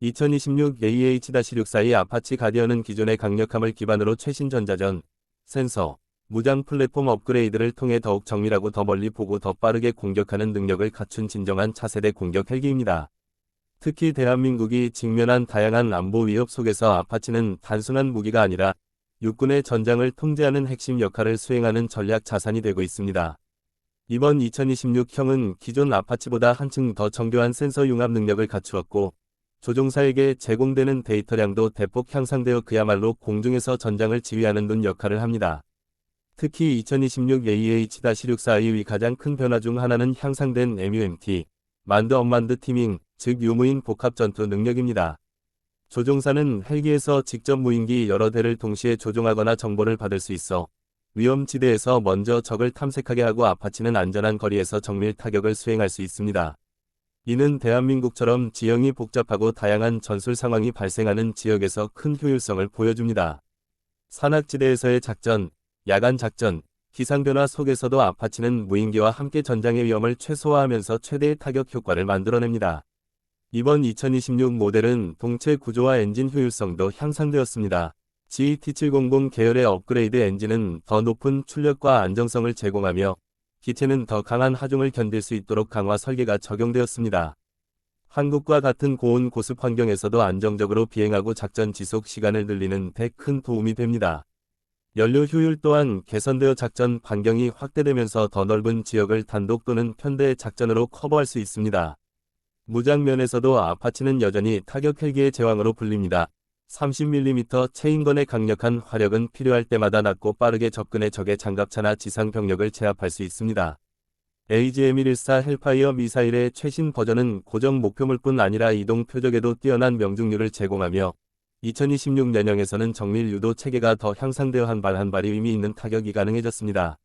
2026 AH-642 아파치 가디언은 기존의 강력함을 기반으로 최신 전자전, 센서, 무장 플랫폼 업그레이드를 통해 더욱 정밀하고 더 멀리 보고 더 빠르게 공격하는 능력을 갖춘 진정한 차세대 공격 헬기입니다. 특히 대한민국이 직면한 다양한 안보 위협 속에서 아파치는 단순한 무기가 아니라 육군의 전장을 통제하는 핵심 역할을 수행하는 전략 자산이 되고 있습니다. 이번 2026형은 기존 아파치보다 한층 더 정교한 센서 융합 능력을 갖추었고 조종사에게 제공되는 데이터량도 대폭 향상되어 그야말로 공중에서 전장을 지휘하는 눈 역할을 합니다. 특히 2026 AH-642의 가장 큰 변화 중 하나는 향상된 MUMT, 만드 언만드 티밍, 즉 유무인 복합 전투 능력입니다. 조종사는 헬기에서 직접 무인기 여러 대를 동시에 조종하거나 정보를 받을 수 있어 위험지대에서 먼저 적을 탐색하게 하고 아파치는 안전한 거리에서 정밀 타격을 수행할 수 있습니다. 이는 대한민국처럼 지형이 복잡하고 다양한 전술 상황이 발생하는 지역에서 큰 효율성을 보여줍니다. 산악지대에서의 작전, 야간 작전, 기상변화 속에서도 아파치는 무인기와 함께 전장의 위험을 최소화하면서 최대의 타격 효과를 만들어냅니다. 이번 2026 모델은 동체 구조와 엔진 효율성도 향상되었습니다. GT700 계열의 업그레이드 엔진은 더 높은 출력과 안정성을 제공하며 기체는 더 강한 하중을 견딜 수 있도록 강화 설계가 적용되었습니다. 한국과 같은 고온 고습 환경에서도 안정적으로 비행하고 작전 지속 시간을 늘리는 데 큰 도움이 됩니다. 연료 효율 또한 개선되어 작전 반경이 확대되면서 더 넓은 지역을 단독 또는 편대 작전으로 커버할 수 있습니다. 무장면에서도 아파치는 여전히 타격 헬기의 제왕으로 불립니다. 30mm 체인건의 강력한 화력은 필요할 때마다 낮고 빠르게 접근해 적의 장갑차나 지상 병력을 제압할 수 있습니다. AGM-114 헬파이어 미사일의 최신 버전은 고정 목표물뿐 아니라 이동 표적에도 뛰어난 명중률을 제공하며 2026 년형에서는 정밀 유도 체계가 더 향상되어 한 발 한 발이 의미 있는 타격이 가능해졌습니다.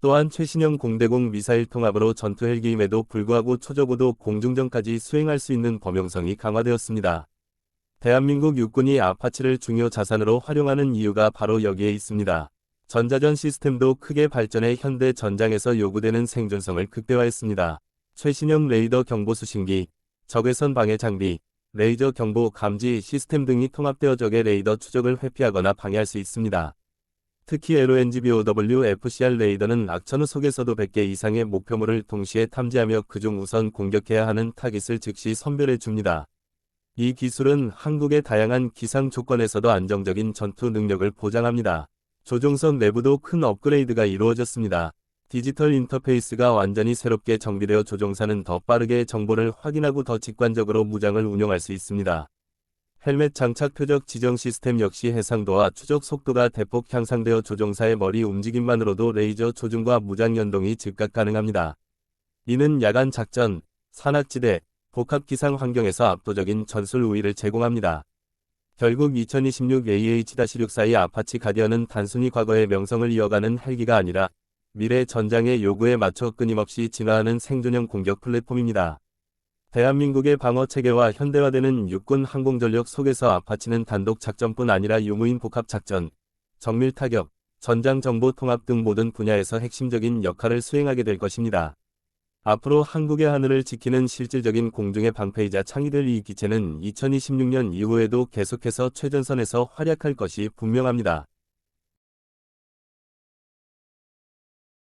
또한 최신형 공대공 미사일 통합으로 전투 헬기임에도 불구하고 초저고도 공중전까지 수행할 수 있는 범용성이 강화되었습니다. 대한민국 육군이 아파치를 중요 자산으로 활용하는 이유가 바로 여기에 있습니다. 전자전 시스템도 크게 발전해 현대 전장에서 요구되는 생존성을 극대화했습니다. 최신형 레이더 경보 수신기, 적외선 방해 장비, 레이저 경보 감지 시스템 등이 통합되어 적의 레이더 추적을 회피하거나 방해할 수 있습니다. 특히 LONGBOW FCR 레이더는 악천 후 속에서도 100개 이상의 목표물을 동시에 탐지하며 그중 우선 공격해야 하는 타깃을 즉시 선별해 줍니다. 이 기술은 한국의 다양한 기상 조건에서도 안정적인 전투 능력을 보장합니다. 조종석 내부도 큰 업그레이드가 이루어졌습니다. 디지털 인터페이스가 완전히 새롭게 정비되어 조종사는 더 빠르게 정보를 확인하고 더 직관적으로 무장을 운용할 수 있습니다. 헬멧 장착 표적 지정 시스템 역시 해상도와 추적 속도가 대폭 향상되어 조종사의 머리 움직임만으로도 레이저 조준과 무장 연동이 즉각 가능합니다. 이는 야간 작전, 산악지대, 복합 기상 환경에서 압도적인 전술 우위를 제공합니다. 결국 2026 AH-642 아파치 가디언은 단순히 과거의 명성을 이어가는 헬기가 아니라 미래 전장의 요구에 맞춰 끊임없이 진화하는 생존형 공격 플랫폼입니다. 대한민국의 방어 체계와 현대화되는 육군 항공전력 속에서 아파치는 단독 작전뿐 아니라 유무인 복합 작전, 정밀 타격, 전장 정보 통합 등 모든 분야에서 핵심적인 역할을 수행하게 될 것입니다. 앞으로 한국의 하늘을 지키는 실질적인 공중의 방패이자 창의될 이 기체는 2026년 이후에도 계속해서 최전선에서 활약할 것이 분명합니다.